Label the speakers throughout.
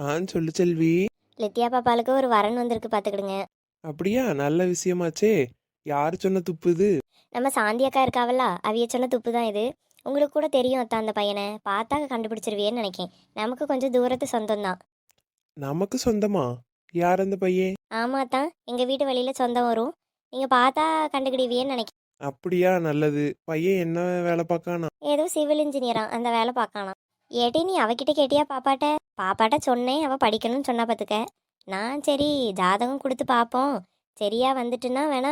Speaker 1: ஆ சொல்லு செல்வி.
Speaker 2: லித்தியா பாப்பாளுக்கு ஒரு வரன் வந்திருக்கு பார்த்துக்கிடுங்க
Speaker 1: அப்படியா? நல்ல விஷயமாச்சே. யார் சொன்ன துப்புது?
Speaker 2: நம்ம சாந்தி அக்கா இருக்காவல்ல அவிய சொன்ன துப்பு தான் இது. உங்களுக்கு கூட தெரியும் அத்தா அந்த பையனை. பார்த்தா கண்டுபிடிச்சிருவியேன்னு நினைக்கேன். நமக்கு கொஞ்சம் தூரத்து சொந்தம் தான்
Speaker 1: நமக்கு சொந்தமா? யார் அந்த பையன்?
Speaker 2: ஆமாம் தான் எங்கள் வீட்டு வழியில் சொந்தம் வரும். நீங்கள் பார்த்தா கண்டுக்கிடுவியேன்னு நினைக்கிறேன்
Speaker 1: அப்படியா? நல்லது. பையன் என்ன வேலை பார்க்கானா?
Speaker 2: ஏதோ சிவில் இன்ஜினியரா அந்த வேலை பார்க்கலாம் ஏட்டி நீ அவகிட்ட கேட்டியா பாப்பாட்ட? பாப்பாட்ட சொன்னேன் அவள் படிக்கணும்னு சொன்னா பார்த்துக்க நான் சரி ஜாதகம் கொடுத்து பார்ப்போம் சரியா வந்துட்டுன்னா வேணா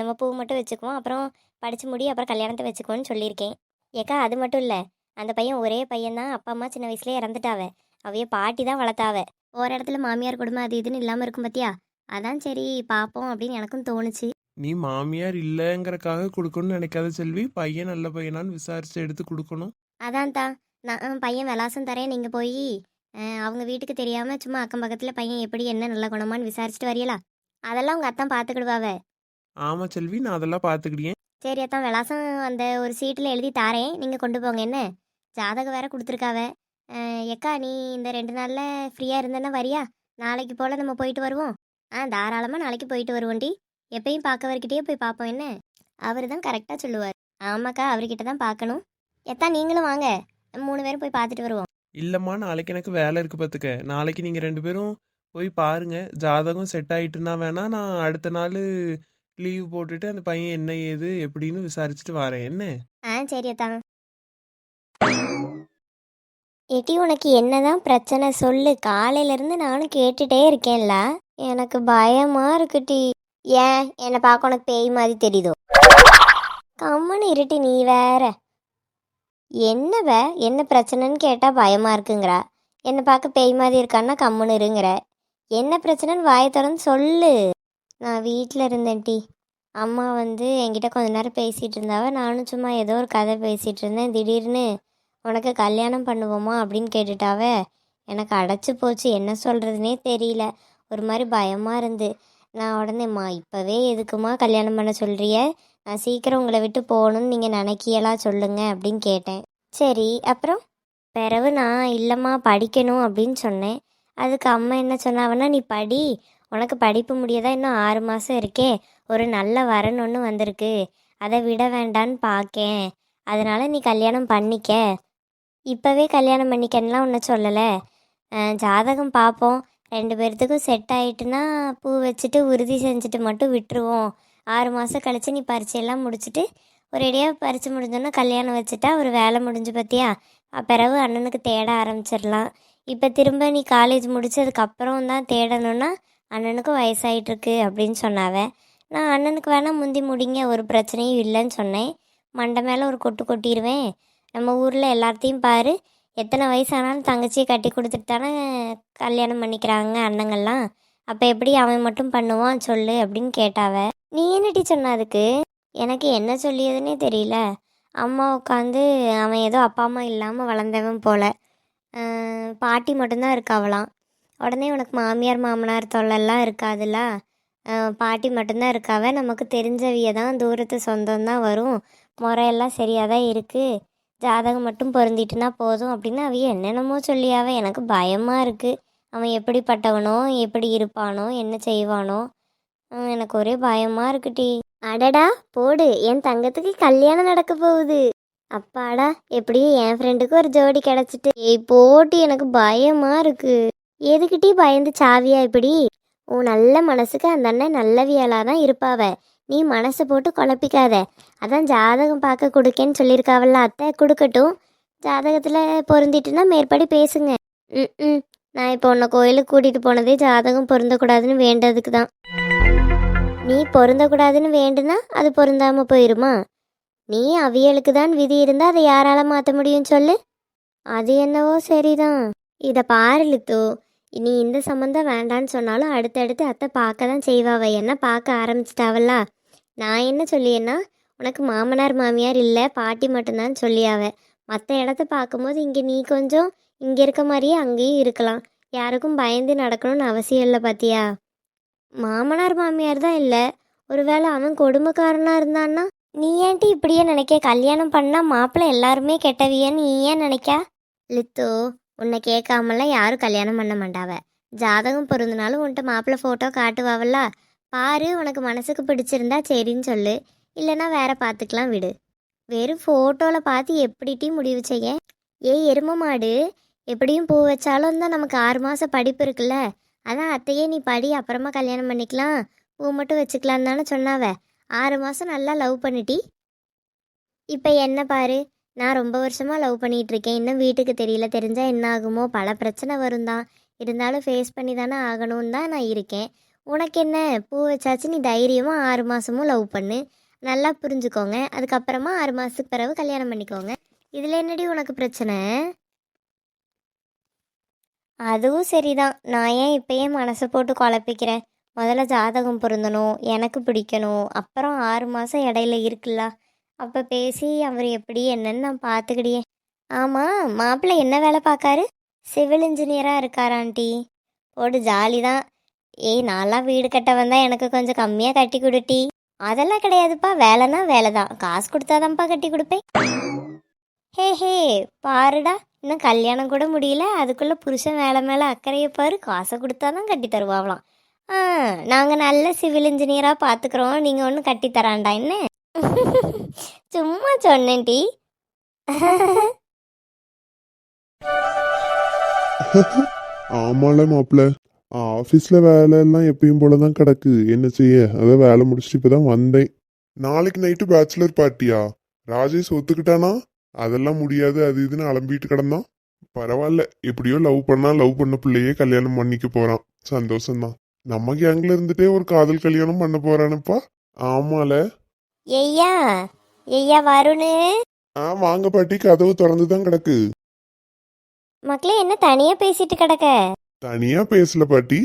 Speaker 2: நம்ம பூ மட்டும் வச்சுக்குவோம். அப்புறம் படிச்சு முடி அப்புறம் கல்யாணத்தை வச்சுக்குவோன்னு சொல்லியிருக்கேன். ஏக்கா அது மட்டும் இல்லை. அந்த பையன் ஒரே பையன்தான் அப்பா அம்மா சின்ன வயசுலேயே இறந்துட்டாவ. அவைய பாட்டி தான் வளர்த்தாவ. ஒரு இடத்துல மாமியார் குடும்பம் அது இதுன்னு இல்லாமல் இருக்கும் பார்த்தியா அதான் சரி பார்ப்போம் அப்படின்னு எனக்கும் தோணுச்சு.
Speaker 1: நீ மாமியார் இல்லைங்கிறக்காக கொடுக்கணும்னு நினைக்காத செல்வி. பையன் நல்ல பையனான்னு விசாரிச்சு எடுத்து கொடுக்கணும்.
Speaker 2: அதான் தான் நான் பையன் விலாசம் தரேன். நீங்கள் போய் அவங்க வீட்டுக்கு தெரியாமல் சும்மா அக்கம் பக்கத்தில் பையன் எப்படி என்ன நல்ல குணமான்னு விசாரிச்சுட்டு வரீங்களா அதெல்லாம் உங்கள் அத்தான் பார்த்துக்கிடுவாவ
Speaker 1: ஆமா செல்வி நான் அதெல்லாம் பார்த்துக்கிட்டேன்
Speaker 2: சரி அத்தான் விலாசம் அந்த ஒரு சீட்டில் எழுதி தாரேன். நீங்கள் கொண்டு போங்க என்ன? ஜாதகம் வேற கொடுத்துருக்காவ. அஹ், எக்கா நீ இந்த ரெண்டு நாளில் ஃப்ரீயாக இருந்தேன்னா வரியா? நாளைக்கு போல் நம்ம போயிட்டு வருவோம். ஆ தாராளமாக நாளைக்கு போயிட்டு வருவோண்டி. எப்பயும் பார்க்கவர்கிட்டயே போய் பார்ப்போம் என்ன? அவர் தான் கரெக்டாக சொல்லுவார். ஆமாக்கா அவர்கிட்ட தான் பார்க்கணும் எத்தா நீங்களும் வாங்க. மூணு பேரும் போய் பார்த்துட்டு வருவோம்.
Speaker 1: இல்லைம்மா நாளைக்கு எனக்கு வேலை இருக்கு பார்த்துக்க நாளைக்கு நீங்கள் ரெண்டு பேரும் போய் பாருங்க. ஜாதகம் செட் ஆகிட்டுனா வேணா நான் அடுத்த நாள் லீவ் போட்டுட்டு அந்த பையன் என்ன ஏது எப்படின்னு விசாரிச்சுட்டு வரேன். என்ன?
Speaker 2: ஆ சரி எட்டி உனக்கு என்னதான் பிரச்சனை சொல்லு. காலையில இருந்து நானும் கேட்டுட்டே இருக்கேன்ல. எனக்கு பயமா இருக்குடி ஏன்? என்னை பார்க்க உனக்கு பேய் மாதிரி தெரியுதோ. கம்முன்னு இருட்டி நீ வேற. என்னவ? என்ன பிரச்சனைன்னு கேட்டால் பயமாக இருக்குங்கிற. என்னை பார்க்க பேய் மாதிரி இருக்கான்னா கம்முன்னு இருங்கிற. என்ன பிரச்சனைன்னு வாயை திறந்து சொல்லு. நான் வீட்டில் இருந்தேன் டி. அம்மா வந்து என்கிட்ட கொஞ்ச நேரம் பேசிகிட்டு இருந்தாவ. நானும் சும்மா ஏதோ ஒரு கதை பேசிகிட்டு இருந்தேன். திடீர்னு உனக்கு கல்யாணம் பண்ணுவோமா? அப்படின்னு கேட்டுட்டாவ. எனக்கு அடைச்சி போச்சு. என்ன சொல்கிறதுனே தெரியல. ஒரு மாதிரி பயமாக இருந்து. நான் உடனேம்மா இப்போவே எதுக்குமா கல்யாணம் பண்ண சொல்கிறிய சீக்கிரம் உங்களை விட்டு போகணும்னு நீங்கள் நினைக்கியலா சொல்லுங்கள் அப்படின்னு கேட்டேன். சரி அப்புறம்? பிறவு நான் இல்லைம்மா படிக்கணும் அப்படின்னு சொன்னேன். அதுக்கு அம்மா என்ன சொன்னாவன்னா நீ படி. உனக்கு படிப்பு முடியதா? இன்னும் ஆறு மாதம் இருக்கே. ஒரு நல்ல வரன் ஒன்று வந்திருக்கு. அதை விட வேண்டான்னு பார்க்கேன் அதனால் நீ கல்யாணம் பண்ணிக்க. இப்போவே கல்யாணம் பண்ணிக்கன்னுலாம் ஒன்றும் சொல்லலை. ஜாதகம் பார்ப்போம் ரெண்டு பேர்த்துக்கும் செட் ஆயிட்டுனா பூ வச்சுட்டு உறுதி செஞ்சுட்டு மட்டும் விட்டுருவோம். ஆறு மாதம் கழித்து நீ பரீட்சையெல்லாம் முடிச்சுட்டு ஒரேடியாக பரீட்சை முடிஞ்சோன்னா கல்யாணம் வச்சுட்டா ஒரு வேலை முடிஞ்சு பார்த்தியா அஹ் பிறகு அண்ணனுக்கு தேட ஆரம்பிச்சிடலாம். இப்போ திரும்ப நீ காலேஜ் முடிச்சதுக்கப்புறம் தான் தேடணும்னா அண்ணனுக்கும் வயசாயிட்டுருக்கு அப்படின்னு சொன்னாவ. நான் அண்ணனுக்கு வேணால் முந்தி முடிங்க ஒரு பிரச்சனையும் இல்லைன்னு சொன்னேன். மண்டை மேலே ஒரு கொட்டு கொட்டிடுவேன். நம்ம ஊரில் எல்லாத்தையும் பாரு. எத்தனை வயசானாலும் தங்கச்சியை கட்டி கொடுத்துட்டு தானே கல்யாணம் பண்ணிக்கிறாங்க அண்ணங்கள்லாம். அப்போ எப்படி அவன் மட்டும் பண்ணுவான் சொல்லு அப்படின்னு கேட்டாவ. நீ என்னடி சொன்ன அதுக்கு? எனக்கு என்ன சொல்லியதுன்னே தெரியல. அம்மா உட்காந்து அவன் ஏதோ அப்பா அம்மா இல்லாமல் வளர்ந்தவன் போல. பாட்டி மட்டும்தான் இருக்காவலாம் உடனே உனக்கு மாமியார் மாமனார் தொல்லெல்லாம் இருக்காதுல்ல? பாட்டி மட்டும்தான் இருக்காவ. நமக்கு தெரிஞ்சவிய தான் தூரத்து சொந்தம் தான் வரும். முறையெல்லாம் சரியாக தான் இருக்குது ஜாதகம் மட்டும் பொருந்திட்டுனா போதும் அப்படின்னு அவிய என்னென்னமோ சொல்லியாவ. எனக்கு பயமாக இருக்குது அவன் எப்படிப்பட்டவனோ எப்படி இருப்பானோ என்ன செய்வானோ எனக்கு ஒரே பயமாக இருக்குடி அடடா போடு என் தங்கத்துக்கு கல்யாணம் நடக்க போகுது. அப்பாடா எப்படியும் என் ஃப்ரெண்டுக்கு ஒரு ஜோடி கிடச்சிட்டு. ஏய் போட்டு எனக்கு பயமாக இருக்கு. எதுக்கிட்டி பயந்து சாவியா இப்படி? உன் நல்ல மனசுக்கு அந்த அண்ணன் நல்லவியலாக தான் இருப்பாவ. நீ மனசை போட்டு குழப்பிக்காத. அதான் ஜாதகம் பார்க்க கொடுக்கேன்னு சொல்லியிருக்காவல்ல அத்தை. கொடுக்கட்டும். ஜாதகத்தில் பொருந்திட்டுனா மேற்படி பேசுங்க. ம் ம். நான் இப்போ உன்னை கோயிலுக்கு கூட்டிகிட்டு போனதே ஜாதகம் பொருந்தக்கூடாதுன்னு வேண்டதுக்கு தான். நீ பொருந்தக்கூடாதுன்னு வேண்டுனா அது பொருந்தாமல் போயிருமா? நீ அவியலுக்கு தான் விதி இருந்தால் அதை யாரால மாற்ற முடியும் சொல்லு. அது என்னவோ சரிதான். இதை பாரு லித்து. நீ இந்த சம்மந்தம் வேண்டான்னு சொன்னாலும் அடுத்தடுத்து அத்தை பார்க்க தான் செய்வாவ. என்ன பார்க்க ஆரம்பிச்சிட்டாவல்ல? நான் என்ன சொல்லியேன்னா உனக்கு மாமனார் மாமியார் இல்லை பாட்டி மட்டும்தான் சொல்லியாவ. மற்ற இடத்த பார்க்கும்போது இங்கே நீ கொஞ்சம் இங்கே இருக்க மாதிரியே அங்கேயும் இருக்கலாம். யாருக்கும் பயந்து நடக்கணும்னு அவசியம் இல்லை பார்த்தியா மாமனார் மாமியார் தான் இல்லை. ஒருவேளை அவன் கொடுமைக்காரனாக இருந்தான்னா? நீ ஏன்ட்டி இப்படியே நினைக்க? கல்யாணம் பண்ணால் மாப்பிள்ளை எல்லாருமே கெட்டவியன்னு நீ ஏன் நினைக்க? லித்து உன்னை கேட்காமலாம் யாரும் கல்யாணம் பண்ண மாட்டாவ. ஜாதகம் பொருந்தினாலும் உன்கிட்ட மாப்பிள்ளை ஃபோட்டோ காட்டுவாவல்ல. பாரு உனக்கு மனசுக்கு பிடிச்சிருந்தா சரின்னு சொல்லு. இல்லைன்னா வேற பார்த்துக்கலாம் விடு. வெறும் ஃபோட்டோவில் பார்த்து எப்படிட்டி முடிவு செய்ய? ஏய் எரும மாடு. எப்படியும் பூ வச்சாலும் தான் நமக்கு ஆறு மாதம் படிப்பு இருக்குல்ல? அதான் அத்தையே நீ படி அப்புறமா கல்யாணம் பண்ணிக்கலாம். பூ மட்டும் வச்சுக்கலான்னு தானே சொன்னாவ. ஆறு மாதம் நல்லா லவ் பண்ணிட்டி. இப்போ என்ன பாரு? நான் ரொம்ப வருஷமாக லவ் பண்ணிகிட்ருக்கேன் இருக்கேன் இன்னும் வீட்டுக்கு தெரியல. தெரிஞ்சால் என்ன ஆகுமோ? பல பிரச்சனை வரும் தான் இருந்தாலும் ஃபேஸ் பண்ணி தானே ஆகணும்னு தான் நான் இருக்கேன். உனக்கு என்ன? பூ வச்சாச்சு நீ தைரியமாக ஆறு மாதமும் லவ் பண்ணு. நல்லா புரிஞ்சுக்கோங்க. அதுக்கப்புறமா ஆறு மாதத்துக்கு பிறகு கல்யாணம் பண்ணிக்கோங்க. இதில் என்னடி உனக்கு பிரச்சனை? அதுவும் சரிதான். நான் ஏன் இப்பயே மனசை போட்டு குழப்பிக்கிறேன்? முதல்ல ஜாதகம் பொருந்தணும் எனக்கு பிடிக்கணும். அப்புறம் ஆறு மாதம் இடையில இருக்குல்ல. அப்போ பேசி அவர் எப்படி என்னன்னு நான் பார்த்துக்கிடியே ஆமாம் மாப்பிள்ளை என்ன வேலை பார்க்காரு? சிவில் இன்ஜினியராக இருக்காராண்டி போடு ஜாலி தான் ஏய் நான்லாம் வீடு கட்ட வந்தால் எனக்கு கொஞ்சம் கம்மியாக கட்டி கொடுட்டி அதெல்லாம் கிடையாதுப்பா. வேலைனா வேலை தான் காசு கொடுத்தாதான்ப்பா கட்டி கொடுப்பேன். ஹே ஹே பாருடா. இன்னும் கல்யாணம் கூட முடியல. அதுக்குள்ளே புருஷன் வேலை மேலே அக்கறையை பாரு. காசை கொடுத்தாதான் கட்டி தருவாங்களாம். ஆ நாங்கள் நல்ல சிவில் இன்ஜினியராக பார்த்துக்குறோம் நீங்கள் ஒன்றும் கட்டி தராண்டா என்ன? சும்மா சொன்னேன் டி.
Speaker 3: ஆமால மாப்பிள்ள. ஆஃபீஸில் வேலை எல்லாம் எப்பயும் போல தான் கிடக்கு. என்ன செய்ய? அதான் வேலை முடிச்சுட்டு இப்போ தான் வந்தேன். நாளைக்கு நைட்டு பேச்சுலர் பார்ட்டியா ராஜேஷ் ஒத்துக்கிட்டானா? அதெல்லாம் முடியாது அது இதுன்னு அலம்பிட்டு கிடந்தான். பரவாயில்ல எப்படியோ லவ் பண்ணா லவ் பண்ண பிள்ளையே கல்யாணம் பண்ணிக்க போறான். சந்தோஷம்தான். நம்ம கேங்ல இருந்துட்டே ஒரு காதல் கல்யாணம் பண்ண போறானுப்பா. ஆமால.
Speaker 2: ஐயா ஐயா வருணு.
Speaker 3: ஆ வாங்க பாட்டி கதவு திறந்து தான் கிடக்கு.
Speaker 2: மக்களே என்ன தனியாக பேசிட்டு கிடக்க?
Speaker 3: தனியா பேசல பாட்டி.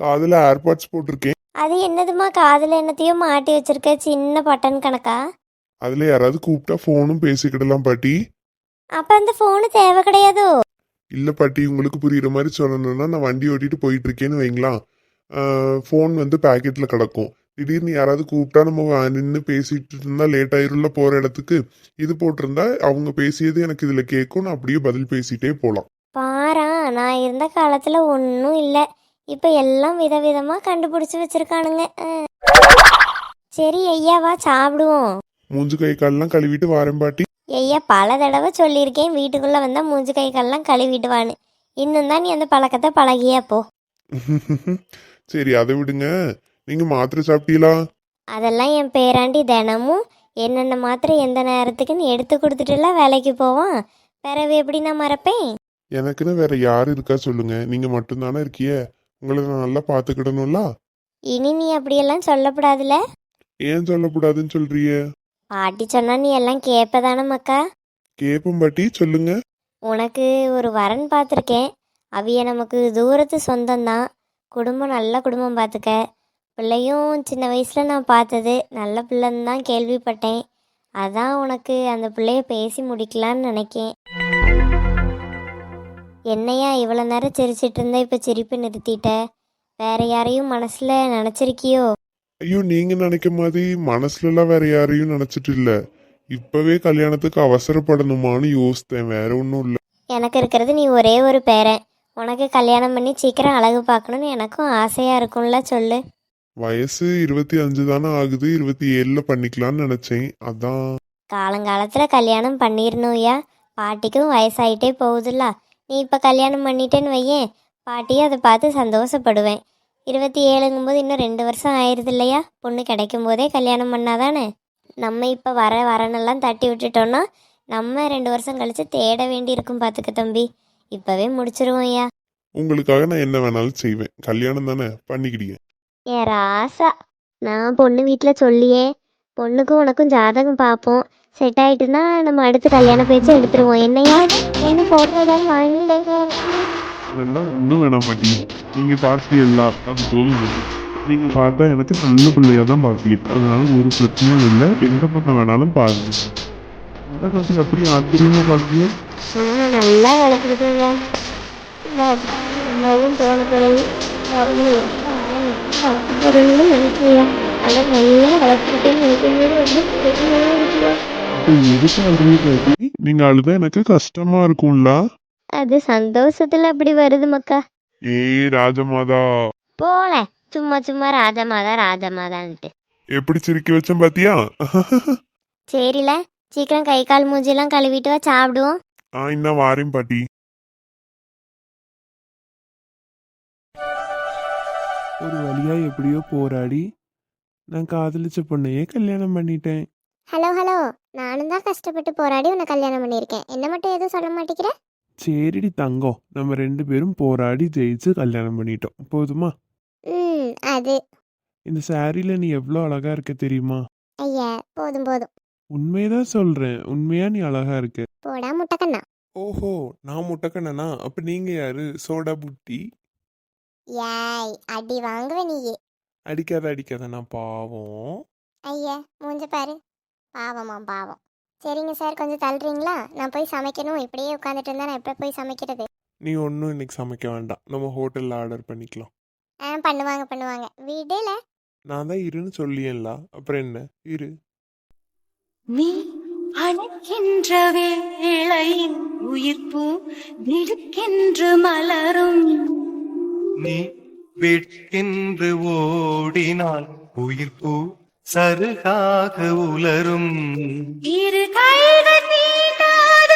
Speaker 3: காதுல ஏர்பாட்ஸ் போட்டிருக்கேன்.
Speaker 2: அது என்னதுமா காதில் என்னத்தையோ மாட்டி வச்சிருக்க சின்ன பட்டன் கணக்கா?
Speaker 3: அதுல யாராவது கூப்பிட்டா ஃபோனும் பேசிக்கிடலாம் பாட்டி.
Speaker 2: அப்போ அந்த ஃபோனு தேவை கிடையாதோ.
Speaker 3: இல்ல பாட்டி உங்களுக்கு புரியுற மாதிரி சொல்லணும்னா நான் வண்டி ஓட்டிட்டு போயிட்டு இருக்கேன்னு வைங்களா ஃபோன் வந்து பாக்கெட்ல கிடக்கும். திடீர்னு யாராவது கூப்பிட்டா நம்ம நின்று பேசிட்டு இருந்தா லேட் ஆயிரும்ல போற இடத்துக்கு. இது போட்டிருந்தா அவங்க பேசியது எனக்கு இதுல கேட்கும் நான் அப்படியே பதில் பேசிட்டே போலாம்.
Speaker 2: பாரா நான் இருந்த காலத்தில் ஒன்றும் இல்லை. இப்போ எல்லாம் விதவிதமாக கண்டுபிடிச்சி வச்சிருக்கானுங்க. சரி ஐயாவா சாப்பிடுவோம்.
Speaker 3: மூஞ்சு கை கால்லாம் கழுவிட்டு வாரேன் பாட்டி.
Speaker 2: ஐயா பல தடவை சொல்லியிருக்கேன் வீட்டுக்குள்ளே வந்தால் மூஞ்சி கை கால்லாம் கழுவிட்டு வான்னு இன்னும் தான் நீ அந்த பழக்கத்தை பழகியா போ.
Speaker 3: சரி அதை விடுங்க. நீங்க மாத்திரை சாப்பிட்டீங்களா?
Speaker 2: அதெல்லாம் என் பேராண்டி தினமும். என்னென்ன மாத்திரை எந்த நேரத்துக்குன்னு எடுத்து கொடுத்துட்டுலாம் வேலைக்கு போவான். பிறவு எப்படி நான் மறப்பேன்?
Speaker 3: எனக்குன்னு வேற யாரு இருக்கா சொல்லுங்க. நீங்க மட்டும்தானே இருக்கிய. உங்களை நான் நல்லா பாத்துக்கிடணும்ல
Speaker 2: இனி நீ அப்படியெல்லாம் சொல்லக்கூடாதுல
Speaker 3: ஏன் சொல்லக்கூடாதுன்னு சொல்றியே
Speaker 2: பாட்டி சொன்னா நீ எல்லாம் கேட்பதானே மக்கா
Speaker 3: கேப்பம் பாட்டி சொல்லுங்க.
Speaker 2: உனக்கு ஒரு வரன் பார்த்துருக்கேன் அவிய நமக்கு தூரத்து சொந்தம்தான் குடும்பம் நல்ல குடும்பம் பார்த்துக்க பிள்ளையும் சின்ன வயசில் நான் பார்த்தது நல்ல பிள்ளைன்னு தான் கேள்விப்பட்டேன். அதான் உனக்கு அந்த பிள்ளைய பேசி முடிக்கலான்னு நினைக்கேன். என்னையா இவ்வளோ நேரம் சிரிச்சிட்டு இருந்தா இப்போ சிரிப்பு நிறுத்திட்ட? வேற யாரையும் மனசில் நினச்சிருக்கியோ?
Speaker 3: ஐயோ நீங்க நினைக்க மாதிரி மனசுல எல்லாம் வேற யாரையும் நினைச்சிட்டு இல்ல. இப்பவே கல்யாணத்துக்கு அவசரப்படணுமான்னு யோசித்தேன். வேற ஒன்றும் இல்ல.
Speaker 2: எனக்கு இருக்கிறது நீ ஒரே ஒரு பேரன் உனக்கு கல்யாணம் பண்ணி சீக்கிரம் அழகு பார்க்கணுன்னு எனக்கும் ஆசையாக இருக்கும்ல சொல்லு.
Speaker 3: வயசு இருபத்தி அஞ்சு தானே ஆகுது. இருபத்தி ஏழுல பண்ணிக்கலாம்னு நினைச்சேன். அதான்.
Speaker 2: காலங்காலத்தில் கல்யாணம் பண்ணிடணும்யா பாட்டிக்கும் வயசாயிட்டே போகுதுல்ல. நீ இப்போ கல்யாணம் பண்ணிட்டேன்னு வையேன். பாட்டியும் அதை பார்த்து சந்தோஷப்படுவேன். இருபத்தி ஏழுங்கும்போது இன்னும் ரெண்டு வருஷம் ஆயிடுது இல்லையா பொண்ணு கிடைக்கும் போதே கல்யாணம் பண்ணாதானே? நம்ம இப்போ வர வரனெல்லாம் தட்டி விட்டுட்டோன்னா நம்ம ரெண்டு வருஷம் கழிச்சு தேட வேண்டி இருக்கும் பார்த்துக்க தம்பி. இப்போவே முடிச்சிருவோம் ஐயா.
Speaker 3: உங்களுக்காக நான் என்ன வேணாலும் செய்வேன். கல்யாணம் தானே? பண்ணிக்கிட்டீங்க
Speaker 2: ஏ ராசா நான் பொண்ணு வீட்டில் சொல்லியே பொண்ணுக்கும் உனக்கும் ஜாதகம் பார்ப்போம் செட் ஆயிட்டுன்னா நம்ம அடுத்து கல்யாண பேச்சு எடுத்துருவோம். என்னையா? என்ன ஃபோட்டோ ஏதாவது வாங்கிட்டேங்க
Speaker 3: அதெல்லாம் ஒன்றும் வேணாம் பாட்டி. நீங்க பார்த்து எல்லாம் அது தோணுது நீங்க பார்த்தா எனக்கு நல்ல பிள்ளையா தான் பார்ப்பீங்க அதனால ஒரு பிரச்சனையும் இல்லை. எந்த பக்கம் வேணாலும் பாருங்க. கொஞ்சம் எப்படி ஆச்சரியமா பார்ப்பீங்க
Speaker 2: நல்லா வளர்க்குறதுங்க?
Speaker 3: நீங்க அழுதா எனக்கு கஷ்டமா இருக்கும்ல.
Speaker 4: அது சந்தோஷத்துல அப்படி வருது மக்கா.
Speaker 2: ஏய் ராஜமாதா.
Speaker 4: போல சும்மா சும்மா ராஜமாதா ராஜமாதான்ட்டு.
Speaker 2: எப்படி சிரிக்க வச்சேன் பாத்தியா?
Speaker 4: சரில சீக்கிரம் கை கால் மூஞ்சிலாம் கழுவிட்டு வா சாப்பிடுவோம்.
Speaker 2: ஆ இன்னும் வாரேன் பாட்டி.
Speaker 3: ஒரு வழியா எப்படியோ போராடி நான் காதலிச்ச பொண்ணையே கல்யாணம் பண்ணிட்டேன்.
Speaker 4: ஹலோ ஹலோ நானும் தான் கஷ்டப்பட்டு போராடி உன்னை கல்யாணம் பண்ணியிருக்கேன். என்ன மட்டும் எதுவும் சொல்ல மாட்டேங்கிற?
Speaker 3: சரிடி தங்கம் நம்ம ரெண்டு பேரும் போராடி ஜெயிச்சு கல்யாணம் பண்ணிட்டோம் போதுமா
Speaker 4: ம் அது
Speaker 3: இந்த சாரியில நீ எவ்வளோ அழகா இருக்க தெரியுமா
Speaker 4: ஐயா போதும் போதும்
Speaker 3: உண்மையதான் சொல்றேன் உண்மையா நீ அழகா இருக்க
Speaker 4: போடா முட்டைக்கண்ணா
Speaker 3: ஓஹோ நான் முட்டைக்கண்ணனா அப்ப நீங்க யாரு சோடா புட்டி
Speaker 4: ஏய் அடி வாங்குவ நீயே
Speaker 3: அடிக்காத அடிக்காத நான் பாவம்
Speaker 4: ஐயா மூஞ்ச பாரு பாவமா பாவம் சரிங்க சார் கொஞ்சம் தள்ளுறீங்களா? நான் போய் சமைக்கணும். இப்படியே உட்காந்துட்டு இருந்தா நான் எப்போ போய் சமைக்கிறது?
Speaker 3: நீ ஒன்றும் இன்னைக்கு சமைக்க வேண்டாம். நம்ம ஹோட்டல்ல ஆர்டர் பண்ணிக்கலாம்.
Speaker 4: ஆ பண்ணுவாங்க பண்ணுவாங்க. வீடுல.
Speaker 3: நான் தான் இருன்னு சொல்லியேன்ல. அப்புறம் என்ன? இரு.
Speaker 5: நீ அணைக்கின்ற வேளையில் உயிர்ப்பு திடுக்கென்று மலரும்.
Speaker 6: நீ வெட்கென்று ஓடினால் உயிர் பூ சருகாக உலரும்.
Speaker 5: இரு கைகள் நீட்டாத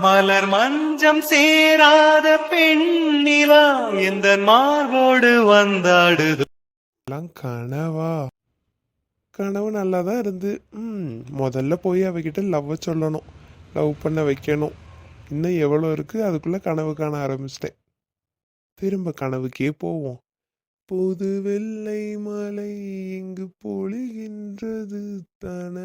Speaker 6: மலர் மஞ்சம் சேராத பெண்ணிலா எந்த மார்போடு வந்தாடுது.
Speaker 3: கனவா? கனவு நல்லா தான் இருந்து? ம் முதல்ல போய் அவகிட்ட லவ்வை சொல்லணும். லவ் பண்ண வைக்கணும். இன்னும் எவ்வளோ இருக்கு? அதுக்குள்ள கனவு காண ஆரம்பிச்சிட்டேன். திரும்ப கனவுக்கே போவோம். புது வெள்ளை மலை இங்கு பொழிகின்றது தன